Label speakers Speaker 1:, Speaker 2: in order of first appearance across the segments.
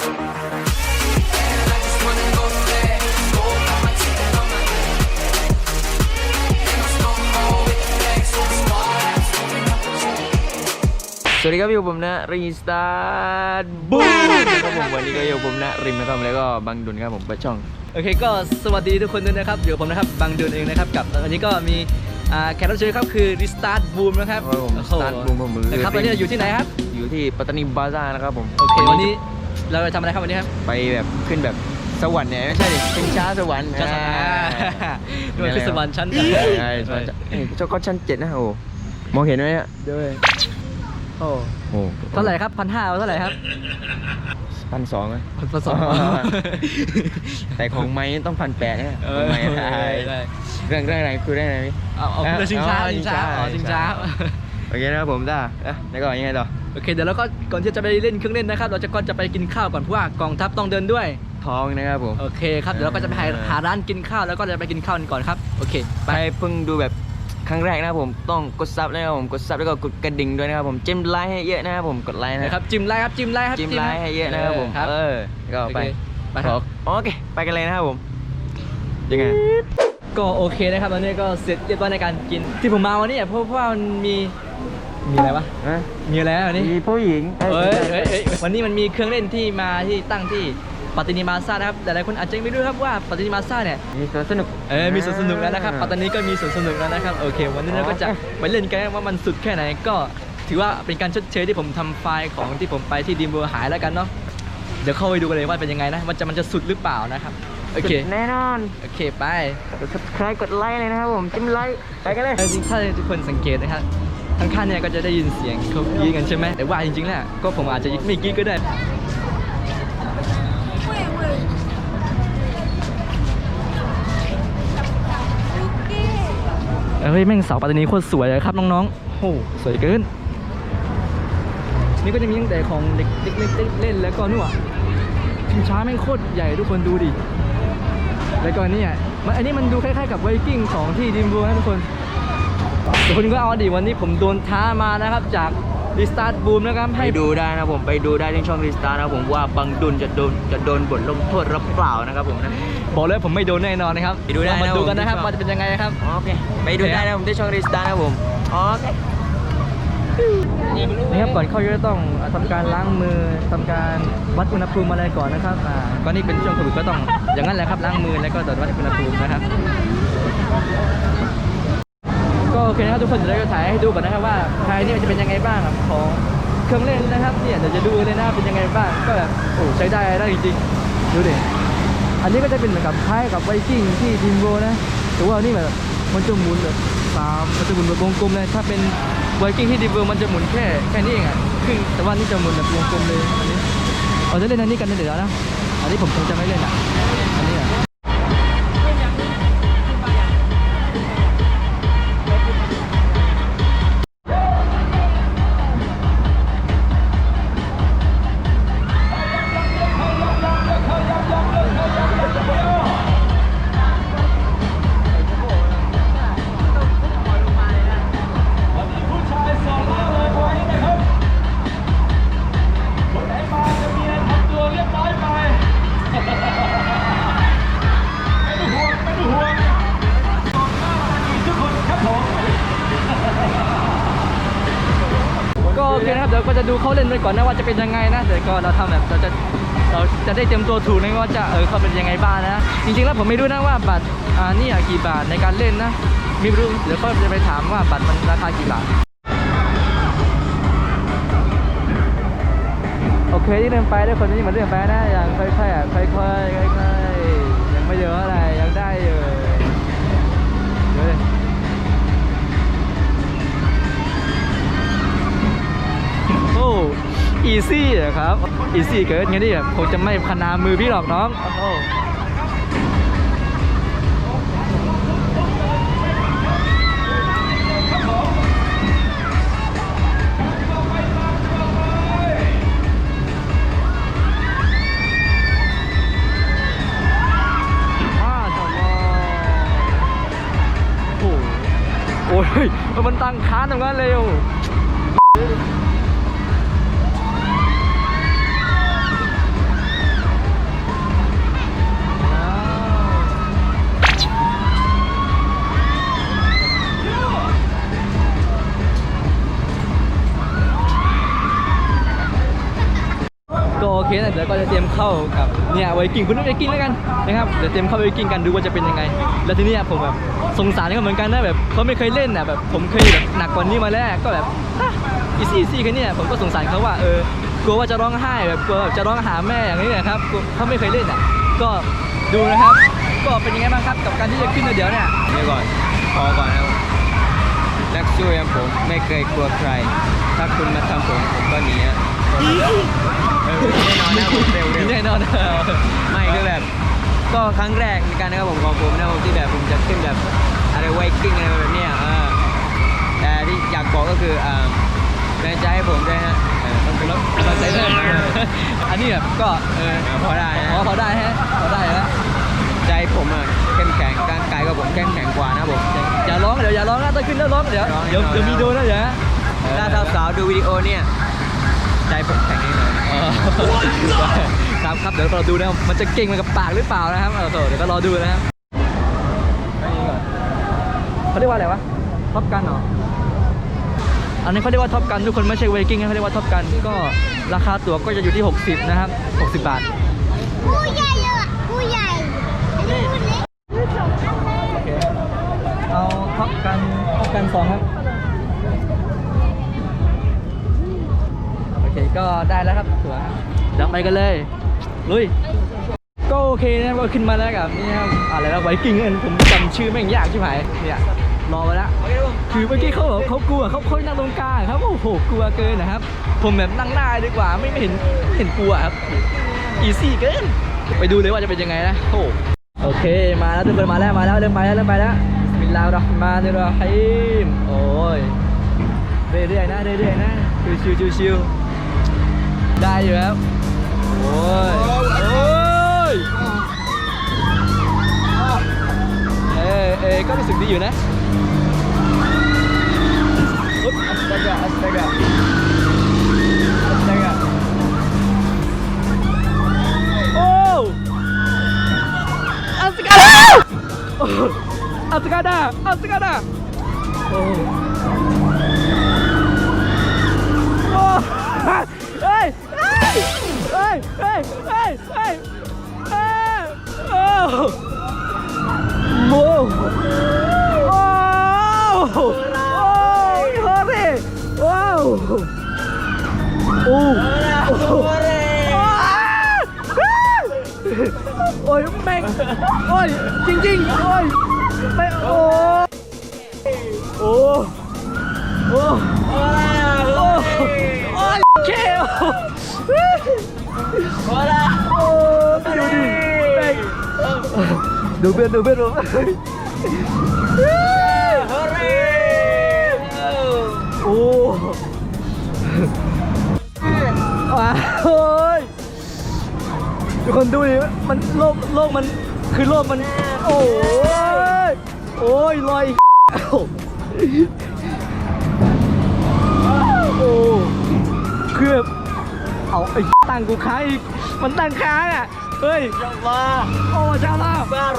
Speaker 1: สวัสดีครับอยู่ผมนะรีสตาร์ทบูมนะครับผมวันนี้ก็อยู่ผมนะริมนะครับแล้วก็บังดุลครับผมเปิดช่อง
Speaker 2: โอเคก็สวัสดีทุกคนด้วยนะครับอยู่กับผมนะครับบางเดือนเองนะครับกับวันนี้ก็มีอ่าแขกรับเชิญครับคือ Restart Boom นะครับ
Speaker 1: ครับผม
Speaker 2: โอ้โห
Speaker 1: Restart Boom ผมมือ
Speaker 2: นะครับวันนี้เราอยู่ที่ไหนครับ
Speaker 1: อยู่ที่ปัตตานีบาซ่าร์นะครับผม
Speaker 2: โอเควันนี้ เราจะทำอะไรครับวันนี้ครับ
Speaker 1: ไปแบบขึ้นแบบสวรรค์เนี่ยไม่ใช่ดิเป็นช้าสวรรค์
Speaker 2: จะส
Speaker 1: อ่า
Speaker 2: ด้วยคือสวรรค์ชั้น
Speaker 1: ใช่ใช่ใช่เอ้ยเจ้าก็ชั้นเจ็ดนะโอ้มองเห็นไหมเนี่ย
Speaker 2: ด้วยโอ้
Speaker 1: โอ้
Speaker 2: เท่าไหร่ครับพันห้าเท่าไหร่ครับ
Speaker 1: พันสองอะ
Speaker 2: พันสอง
Speaker 1: แต่ของไม้ต้องพันแปดนะ
Speaker 2: เอ
Speaker 1: ของ
Speaker 2: อ
Speaker 1: ไม้
Speaker 2: ได้
Speaker 1: ได้
Speaker 2: ได้
Speaker 1: เรื่องเรื่องอะไรคือได้อะไรพี่
Speaker 2: เอาเอาเรือชิงช้า
Speaker 1: อ๋อ
Speaker 2: ชิงช้าอ๋อ
Speaker 1: ชิ
Speaker 2: ชิ
Speaker 1: ง
Speaker 2: ง
Speaker 1: ช้า
Speaker 2: ช้า
Speaker 1: โอเคนะครับผมจ้าเอ๊ะแล้วก็ยังไงต่อ
Speaker 2: โอเคเดี๋ยวเราก็ก่อนที่จะไปเล่นเครื่องเล่นนะครับ เราจะก็จะไปกินข้าวก่อนเพราะว่ากองทัพต้องเดินด้วย
Speaker 1: ท้องนะครับผม
Speaker 2: โอเคครับเดี๋ยวเราก็จะไปหา
Speaker 1: เออ
Speaker 2: หาร้านกินข้าวแล้วก็จะไปกินข้าวกันก่อนครับโอเค
Speaker 1: ไปเพิ่งดูแบบครั้งแรกนะครับผมต้องกดซับนะครับผมกดซับแล้วก็กดกระดิ่งด้วยนะครับผมจิ้มไลค์ให้เยอะนะครับผมกดไลค์นะ
Speaker 2: นะครับจิ้มไลค์ครับจิ้มไลค์ครับ
Speaker 1: จิ้มไลค์ให้เยอะนะครับผม
Speaker 2: ครับ
Speaker 1: เออแล้วก็ไป
Speaker 2: โอเคไปค
Speaker 1: ข
Speaker 2: รั
Speaker 1: อบโอเค ไปกันเลยนะครับผม ยังไง
Speaker 2: ก็โอเคนะครับตอนนี้ก็เสร็จเรียบร้อยในการกิน ที่ผมมาวันนี้เพราะว่ามันมี มีอะไรวะ
Speaker 1: ฮะ
Speaker 2: มีอะไรนะวันนี้
Speaker 1: มีผู้หญิง
Speaker 2: เอ้ยเอ้ยเอ้ยวันนี้มันมีเครื่องเล่นที่มาที่ตั้งที่ปัตตานีมาซ่านะครับหลายๆคนอาจจะไม่รู้ครับว่าปัตตานีมาซ่าเนี่ย
Speaker 1: มีสวนสนุก
Speaker 2: เออมีสวนสนุกแล้วนะครับ ปัตตานีก็มีสวนสนุกแล้วนะครับ โอเค วันนี้เราก็จะไปเล่นกันว่ามันสุดแค่ไหน ก็ถือว่าเป็นการชดเชยที่ผมทำไฟล์ของที่ผมไปที่ดีมเบอร์หายแล้วกันเนาะ เดี๋ยวเข้าไปดูกันเลยว่าเป็นยังไงนะ มันจะมันจะสุดหรือเปล่านะครับ โอเค
Speaker 1: แน่นอน
Speaker 2: โอเค ไป
Speaker 1: กด subscribe กดไลค์เลยนะครับผมจิ้มไลค์ไปกันเลย
Speaker 2: จริงๆถ้าทุกคนสังเกตนะครับ ข้างๆเนี่ยก็จะได้ยินเสียงเขากรีดกันใช่ไหมแต่ว่าจริงๆแล้วก็ผมอาจจะไม่กรีดก็ได้เฮ้ยแม่งเสาปัตตานีโคตรสวยเลยครับน้องๆโอ้โหสวยเกิน นี่ก็จะมีตั้งแต่ของเด็กเล็กๆเล่นแล้วก็นู่นอะชิงช้าแม่งโคตรใหญ่ทุกคนดูดิ แล้วก็เนี่ยมันอันนี้มันดูคล้ายๆกับไวกิ้งของที่ดิมบัวนะทุกคน คนก็เอาดิวันนี้ผมโดนท้ามานะครับจากรีสตาร์ทบูมนะครับ
Speaker 1: ไป
Speaker 2: ให้
Speaker 1: ดูได้นะครับผมไปดูได้ที่ช่องรีสตาร์นะครับผมว่าบังดุลจะโดนจะโดนบทลงโทษหรือเปล่านะครับผมนะ
Speaker 2: บอกเลยผมไม่โดนแน่นอนนะครับ
Speaker 1: ไปดูได้นะ
Speaker 2: เรามาดูกันนะครับ
Speaker 1: ผม
Speaker 2: ว่าจะเป็นยังไงครับ
Speaker 1: โอเคไปดูได้นะครับผมที่ช่องรีสตาร์นะครับผมโอเค
Speaker 2: นะครับก่อนเข้าจะต้องทำการล้างมือทำการวัดอุณหภูมิอะไรก่อนนะครับอ่าก็นี่เป็นช่วงโควิดก็ต้องอย่างนั้นแหละครับล้างมือแล้วก็ตรวจวัดอุณหภูมินะครับ ก็โอเคนะครับทุกคนเดี๋ยวเราจะถ่ายให้ดูก่อนนะครับว่าภายในมันจะเป็นยังไงบ้างครับของเครื่องเล่นนะครับเนี่ยเดี๋ยวจะดูเลยนะเป็นยังไงบ้างก็แบบโอ้ใช้ได้ได้จริงๆดูดิอันนี้ก็จะเป็นเหมือนกับคล้ายกับไวกิ้งที่ทีมโบนะแต่ว่านี่แบบมันจะหมุนแบบสามมันจะหมุนแบบวงกลมเลยถ้าเป็นไวกิ้งที่ดีเวอร์มันจะหมุนแค่แค่นี้เองอะครึ่งแต่ว่านี่จะหมุนแบบวงกลมเลยอันนี้เราจะเล่นอันนี้กันเดี๋ยวนะอันนี้ผมคงจะไม่เล่นอะ นะครับเดี๋ยวก็จะดูเขาเล่นไปก่อนนะว่าจะเป็นยังไงนะเดี๋ยวก็เราทำแบบเราจะเราจะได้เตรียมตัวถูกนะว่าจะเออเขาเป็นยังไงบ้างนะ จริงๆแล้วผมไม่รู้นะว่าบัตรอ่านี่กี่บาทในการเล่นนะไม่รู้เดี๋ยวก็จะไปถามว่าบัตรมันราคากี่บาทโอเคที่เดินไปด้วยคนที่มาเดินไปนะอย่างค่อยๆค่อยๆค่อยๆยังไม่เยอะอะ ซี่อะครับอีซี่เกินไงนี่ผมจะไม่พนามือพี่หรอกน้องโอ้โหว้าวจังเลยโอ้โหโอ้ยมันตั้งค้านตรงนั้นเลย เคเดี๋ยวก็จะเตรียมเข้ากับเนี่ยไวกิ้งคุณต้องไวกิ้งแล้วกันนะครับเดี๋ยวเตรียมเข้าไวกิ้งกันดูว่าจะเป็นยังไง แล้วทีนี้ผมแบบสงสารเขาเหมือนกันนะแบบเขาไม่เคยเล่นน่ะแบบผมเคยแบบหนักกว่านี้มาแล้วก็แบบอีซี่ซี่แค่เนี้ยผมก็สงสารเขาว่าเออกลัวว่าจะร้องไห้แบบกลัวแบบจะร้องหาแม่อย่างนี้นะครับกลัวเขาไม่เคยเล่นอะก็ดูนะครับ ก็เป็นยังไงบ้างครับกับการที่จะขึ้นเดี๋ยวเนี่ย
Speaker 1: เดี๋ยวก่อนพอก่อนนะครับนักสู้อย่างผมไม่เคยกลัวใคร ถ้าคุณมาทำผมผมก็หนีอะ แน่นอนนะผมเร็วเร็ว
Speaker 2: แน่นอน
Speaker 1: ไม่คือแบบ ก็ครั้งแรกในการนะครับผมของผมนะผมที่แบบผมจะขึ้นแบบอะไรไวกิ้งอะไรแบบเนี้ยเออแต่ที่อยากบอกก็คืออ่าเป็นใจให้ผมด้วยฮะเออต้องเป็นรถ
Speaker 2: เราใจเลยอันนี้แบบก็เออ
Speaker 1: พอได้นะ
Speaker 2: อ๋อพอได้ฮะพอได้แล้ว
Speaker 1: ใจผมอะเข้มแข็งร่างกายก็ผมเข้มแข็งกว่านะผม
Speaker 2: อย่าร้องเดี๋ยวอย่าร้องนะต้องขึ้นแล้วร้องเดี๋ยวเดี๋ยวมีโดนนะเดี๋ยว
Speaker 1: ถ้าสาวๆดูวิดีโอเนี่ยใจผมแข็งแน่นอน
Speaker 2: ครับครับเดี๋ยวเราดูนะมันจะเก่งมันกับปากหรือเปล่านะครับเออเดี๋ยวก็รอดูนะครับเขาเรียกว่าอะไรวะท็อปกันเหรออันนี้เขาเรียกว่าท็อปกันทุกคนไม่ใช่เวกิ้งนะเขาเรียกว่าท็อปกันก็ราคาตั๋วก็จะอยู่ที่ 60 นะครับ 60 บาท
Speaker 3: ผู้ใหญ่เลยอะผู้ใหญ่อันนี้ผู้เล็กผู้สองอันเลย
Speaker 2: โอเคเอาท็อปกันท็อปกันสองครับ ก็ได้แล้วครับตัวเดี๋ยวไปกันเลยลุยก็โอเคนะครับก็ขึ้นมาแล้วกับนี่ครับอะไรนะไวกิ้งเงินผมจำชื่อแม่งยากใช่ไหมเนี่ยรอไว้แล้วคือเมื่อกี้เขาบอกเขากลัวเขาเขานั่งตรงกลางครับโอ้โหกลัวเกินนะครับ ผมแบบนั่งหน้าดีกว่าไม่เห็นเห็นกลัวครับอีซี่เกิน ไปดูเลยว่าจะเป็นยังไงนะโอ้โอเคมาแล้วทุกคนมาแล้วมาแล้วเริ่มไปแล้วเริ่มไปแล้วบิสมิลลาฮิรเรามานิรเราะฮีมโอ้ยเรื่อยๆนะเรื่อยๆนะชิวๆชิวๆ ได้อยู่ครับโอ้ยโอ้ยเอ้ยเอ้ยก็รู้สึกดีอยู่นะอุ๊บอัสตากะอัสตากะอัสตากะโอ้อัสตากะโอ้อัสตากะดาอัสตากะดาโอ้โอ้เฮ้ยเฮ้ย เฮ้ยเฮ้ยเฮ้ยเฮ้ยเฮ้ยโอ้โอ้โอ้ โอ้โอ้โอ้โอ้ยแม่งโอ้ยจริงๆโอ้ยไม่โอ้โอ้โอ้โอ้โอ้ยเคโอ้โอ้ดูดิดูเพื่อนดูเพื่อนดูโอ้ว้าวโอ้ยทุกคนดูดิมันโลกโลกมันคือโลกมัน โอ้ยโอ้ยลอย ตั้งกูค้างอีก มันตั้งค้างอะ เฮ้ยโอ้มาชาลา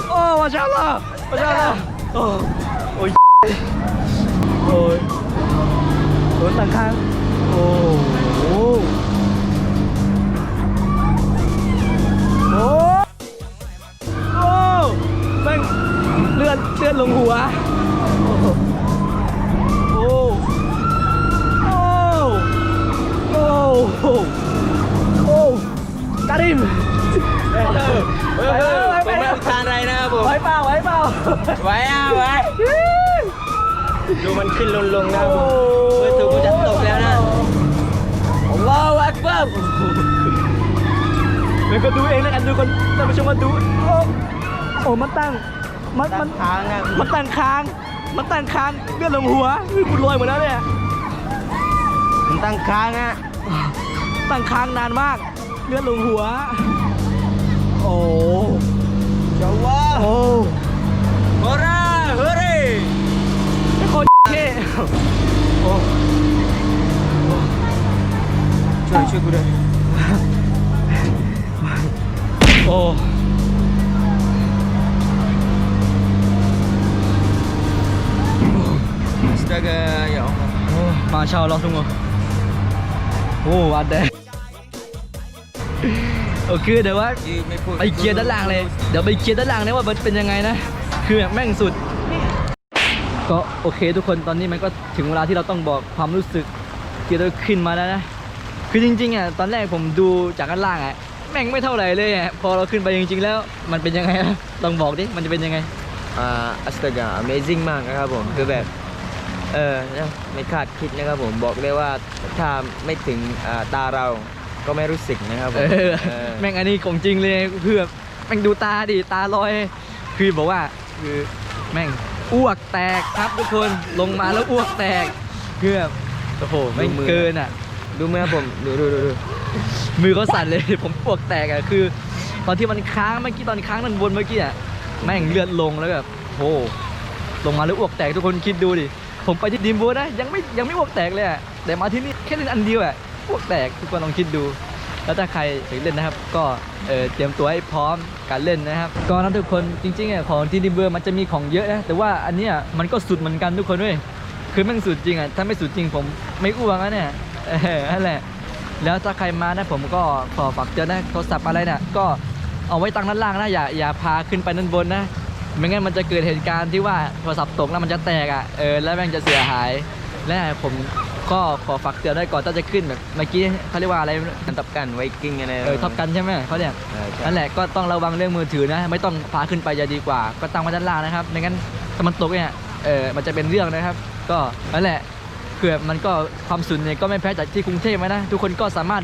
Speaker 2: โอ้มาชาลามาชาลาโอ้โอ้ยโอ้ยโดนต่างข้างโอ้โหโอ้โอ้แม่งเลือดเลือดลงหัวโอ้โอ้โอ้โอ้โอ้ การิม
Speaker 1: เออผมไม่ทานอะไรนะครับผม
Speaker 2: ไหวเปล่าไหวเปล่า
Speaker 1: ไว้อะไว้ดูมันขึ้นลงลงนะครับผมเมื่อถูกกูจะตกแล้วนะว้าวอักบัม
Speaker 2: เดี๋ยวก็ดูเองแล้วกันดูคนท่านผู้ชมมาดูโอ้โอ้มันตั้งมันมัน
Speaker 1: ทางนะ
Speaker 2: มันตั้งค้าง มันตั้งค้างเลือดลงหัวคุณลอยหมดแล้วเนี่ย
Speaker 1: ผมตั้งค้างอะ
Speaker 2: ตั้งค้างนานมาก เลือดลงหัวโอ้
Speaker 1: จาวะ
Speaker 2: โอ้
Speaker 1: โฮราเฮ้ย
Speaker 2: ไอ้คนเท่โอ้
Speaker 1: ช่วยช่วยกูด้วย
Speaker 2: โอ้
Speaker 1: Astaga ya Allah
Speaker 2: Oh, Masya Allah semua. Oh, ada. โอเคเดี๋ยวว่า
Speaker 1: ยืนไม่พูด
Speaker 2: ไปเคลียร์ด้านล่างเลย เดี๋ยวไปเคลียร์ด้านล่างนะว่ามันเป็นยังไงนะ คือแบบแม่งสุด ก็โอเคทุกคนตอนนี้มันก็ถึงเวลาที่เราต้องบอกความรู้สึกที่เราขึ้นมาแล้วนะ คือจริงๆอะตอนแรกผมดูจากด้านล่างอะแม่งไม่เท่าไหร่เลยอะพอเราขึ้นไปจริงๆแล้ว มันเป็นยังไงนะลองบอกดิมันจะเป็นยังไง
Speaker 1: อ่าอัสตากา Amazing มากนะครับผมคือแบบเออนะไม่คาดคิดนะครับผมบอกเลยว่าถ้าไม่ถึงอ่าตาเรา ก็ไม่รู้สึกนะครับผ
Speaker 2: เอ
Speaker 1: ม
Speaker 2: อ
Speaker 1: เออ
Speaker 2: แม่งอันนี้ของจริงเลยคือแบบแม่งดูตาดิตาลอย คือบอกว่าคือแม่งอ้วกแตกครับทุกคนลงมาแล้วอ้วกแตกคือแบบโอ้โหแม่งเกินอะ
Speaker 1: ดูมือผมดูดูดูดู
Speaker 2: มือเขาสั่นเลย ผมปวกแตกอะคือ ตอนที่มันค้างเมื่อกี้ตอนค้างนั่นบนเมื่อกี้อะแม่งเลือดลงแล้วแบบโอ้ลงมาแล้วอ้วกแตกทุกคนคิดดูดิผมไปที่ดิมโบนะยังไม่ยังไม่อ้วกแตกเลยอะแต่มาที่นี่แค่เล่นอันเดียวอะ อ้วกแตกทุกคนลองคิดดู แล้วถ้าใครอยากเล่นนะครับ ก็เออเตรียมตัวให้พร้อมการเล่นนะครับก็นะทุกคนจริงๆอะของที่ดิเบอร์มันจะมีของเยอะนะแต่ว่าอันเนี้ยมันก็สุดเหมือนกันทุกคนเว้ยคือม่งสุดจริงอะถ้าไม่สุดจริงผมไม่อ้วกนะเนี่ยออนั่นแหละแล้วถ้าใครมานะผมก็ขอฝากเตือนนะโทรศัพท์อะไรเนี่ยก็เอาไว้ตั้งด้านล่างนะอย่าอย่าพาขึ้นไปด้านบนนะไม่งั้นมันจะเกิดเหตุการณ์ที่ว่าโทรศัพท์ตกแล้วมันจะแตกอะเออแล้วแม่งจะเสียหาย และผม ก็ขอฝากเตือนไว้ก่อนถ้าจะขึ้นแบบเมื่อกี้เขาเรียกว่าอะไร
Speaker 1: กันตับกันไวกิ้งอะไร
Speaker 2: เออท็อปกันใช่ไหมเขาเนี่ย
Speaker 1: เออใช่
Speaker 2: นั่นแหละก็ต้องระวังเรื่องมือถือนะ ไม่ต้องพาขึ้นไปจะดีกว่า ก็ตั้งไว้ด้านล่างนะครับไม่งั้นถ้ามันตกเนี่ยเออมันจะเป็นเรื่องนะครับ ก็นั่นแหละคือมันก็ความสุนเนี่ยก็ไม่แพ้จากที่กรุงเทพนะทุกคนก็สามารถ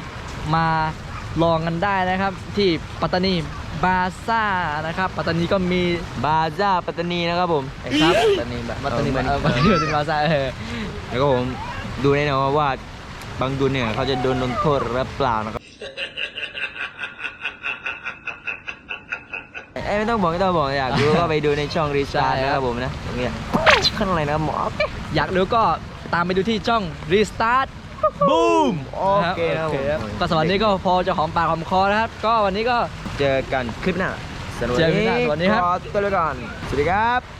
Speaker 2: มาลองกันได้นะครับ ที่ปัตตานีบาซ่านะครับปัตตานีก็มี
Speaker 1: บาซ่าปัตตานีนะครับผม
Speaker 2: ครับ
Speaker 1: ปัตตานีแบบ
Speaker 2: ปัตตานี
Speaker 1: เออ
Speaker 2: เออปัตตานีปัตตานีบาซ่าเออ
Speaker 1: แล้วก็ผม ดูแน่นอนว่าบางดุนเนี่ยเขาจะโดนลงโทษหรือเปล่านะครับเอ้ยไม่ต้องบอกไม่ต้องบอกอยากดูก็ไปดูในช่องรีสตาร์
Speaker 2: ใช่
Speaker 1: นะ
Speaker 2: ค
Speaker 1: ค
Speaker 2: รั
Speaker 1: รับบผมนะตรงเนี้ยข้างในนะครับหมอ
Speaker 2: อยากดูก็ตามไปดูที่ช่อง Restart บูม
Speaker 1: โอเคครับผม
Speaker 2: ก็สำหรับวันนี้ก็พอจะหอมปากหอมคอนะครับ ก็วันนี้ก็
Speaker 1: เจอกันคลิปหน้าสวัส
Speaker 2: เจอกันคลิปหน้าสวัสดีครับ
Speaker 1: ขอตัวไปก่อนสวัสดีครับ